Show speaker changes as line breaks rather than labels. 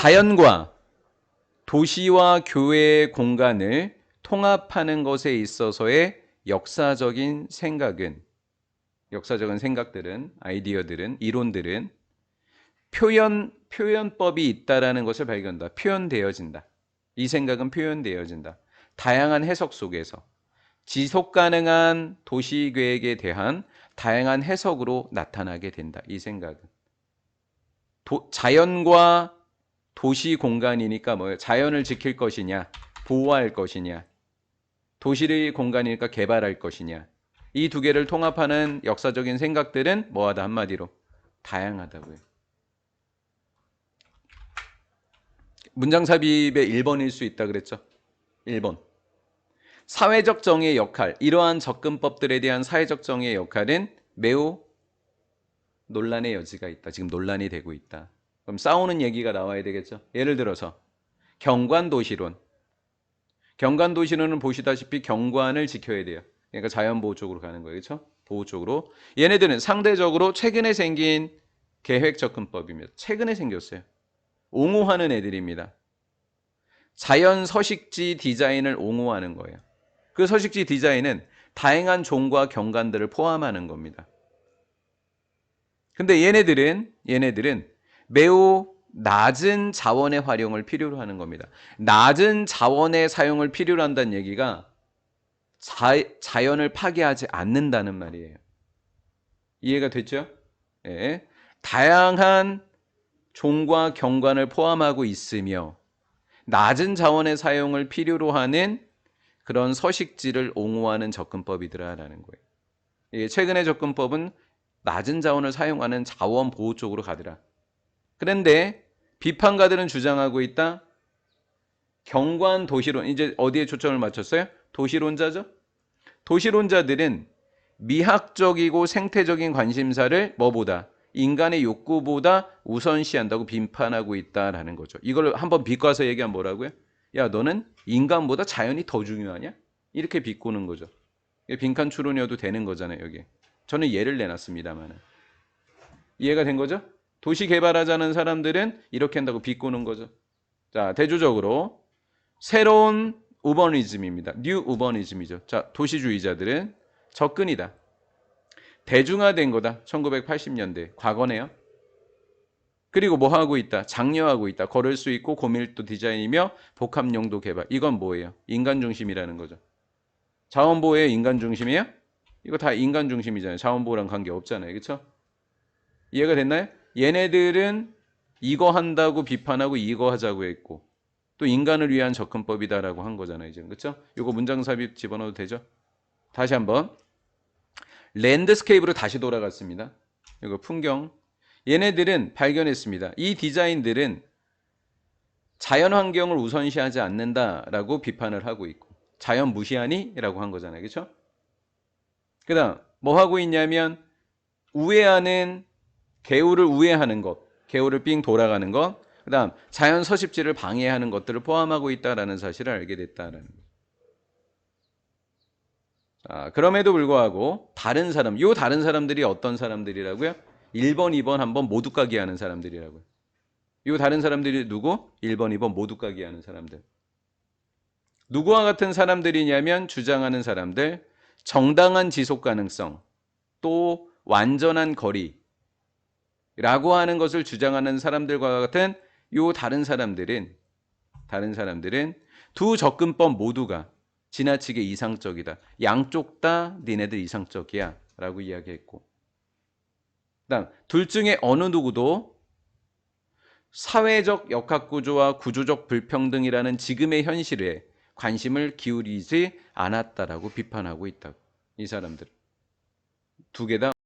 자연과 도시와 교회의 공간을 통합하는 것에 있어서의 역사적인 생각은 역사적인 생각들은 아이디어들은 이론들은 표현 표현법이 있다라는 것을 발견한다. 표현되어진다. 이 생각은 표현되어진다. 다양한 해석 속에서 지속 가능한 도시 계획에 대한 다양한 해석으로 나타나게 된다. 이 생각은 도, 자연과 도시 공간이니까 뭐예요? 자연을 지킬 것이냐, 보호할 것이냐, 도시의 공간이니까 개발할 것이냐. 이 두 개를 통합하는 역사적인 생각들은 뭐하다 한마디로 다양하다고요. 문장 삽입의 1번일 수 있다 그랬죠. 1번. 사회적 정의의 역할, 이러한 접근법들에 대한 사회적 정의의 역할은 매우 논란의 여지가 있다. 지금 논란이 되고 있다. 그럼 싸우는 얘기가 나와야 되겠죠. 예를 들어서 경관도시론. 경관도시론은 보시다시피 경관을 지켜야 돼요. 그러니까 자연보호 쪽으로 가는 거예요. 그렇죠? 보호 쪽으로. 얘네들은 상대적으로 최근에 생긴 계획 접근법입니다. 최근에 생겼어요. 옹호하는 애들입니다. 자연 서식지 디자인을 옹호하는 거예요. 그 서식지 디자인은 다양한 종과 경관들을 포함하는 겁니다. 근데 얘네들은 얘네들은 매우 낮은 자원의 활용을 필요로 하는 겁니다. 낮은 자원의 사용을 필요로 한다는 얘기가 자, 자연을 파괴하지 않는다는 말이에요. 이해가 됐죠? 예. 다양한 종과 경관을 포함하고 있으며 낮은 자원의 사용을 필요로 하는 그런 서식지를 옹호하는 접근법이더라라는 거예요. 예, 최근의 접근법은 낮은 자원을 사용하는 자원 보호 쪽으로 가더라. 그런데 비판가들은 주장하고 있다. 경관 도시론 이제 어디에 초점을 맞췄어요? 도시론자죠. 도시론자들은 미학적이고 생태적인 관심사를 뭐보다 인간의 욕구보다 우선시한다고 비판하고 있다라는 거죠. 이걸 한번 비꼬아서 얘기하면 뭐라고요? 야, 너는 인간보다 자연이 더 중요하냐? 이렇게 비꼬는 거죠. 빈칸 추론이어도 되는 거잖아요, 여기. 저는 예를 내놨습니다만. 이해가 된 거죠? 도시 개발하자는 사람들은 이렇게 한다고 비꼬는 거죠. 자, 대조적으로 새로운 우버니즘입니다. 뉴 우버니즘이죠. 자, 도시주의자들은 접근이다. 대중화된 거다. 1980년대. 과거네요. 그리고 뭐 하고 있다? 장려하고 있다. 걸을 수 있고 고밀도 디자인이며 복합 용도 개발. 이건 뭐예요? 인간 중심이라는 거죠. 자원 보호의 인간 중심이에요? 이거 다 인간 중심이잖아요. 자원 보호랑 관계 없잖아요. 그렇죠? 이해가 됐나요? 얘네들은 이거 한다고 비판하고 이거 하자고 했고 또 인간을 위한 접근법이다라고 한 거잖아요. 지금 그렇죠? 이거 문장 삽입 집어넣어도 되죠? 다시 한번 랜드스케이프로 다시 돌아갔습니다. 이거 풍경. 얘네들은 발견했습니다. 이 디자인들은 자연 환경을 우선시하지 않는다라고 비판을 하고 있고 자연 무시하니? 라고 한 거잖아요. 그렇죠? 그다음 뭐 하고 있냐면 우회하는 개울을 우회하는 것, 개울을 삥 돌아가는 것, 그다음 자연 서식지를 방해하는 것들을 포함하고 있다라는 사실을 알게 됐다라는 거. 자, 그럼에도 불구하고 다른 사람, 요 다른 사람들이 어떤 사람들이라고요? 1번, 2번 한번 모두 까기 하는 사람들이라고요. 요 다른 사람들이 누구? 1번, 2번 모두 까기 하는 사람들. 누구와 같은 사람들이냐면 주장하는 사람들, 정당한 지속 가능성, 또 완전한 거리, 라고 하는 것을 주장하는 사람들과 같은 요 다른 사람들은 다른 사람들은 두 접근법 모두가 지나치게 이상적이다. 양쪽 다 니네들 이상적이야. 라고 이야기했고. 그다음 둘 중에 어느 누구도 사회적 역학구조와 구조적 불평등이라는 지금의 현실에 관심을 기울이지 않았다라고 비판하고 있다고. 이 사람들. 두 개 다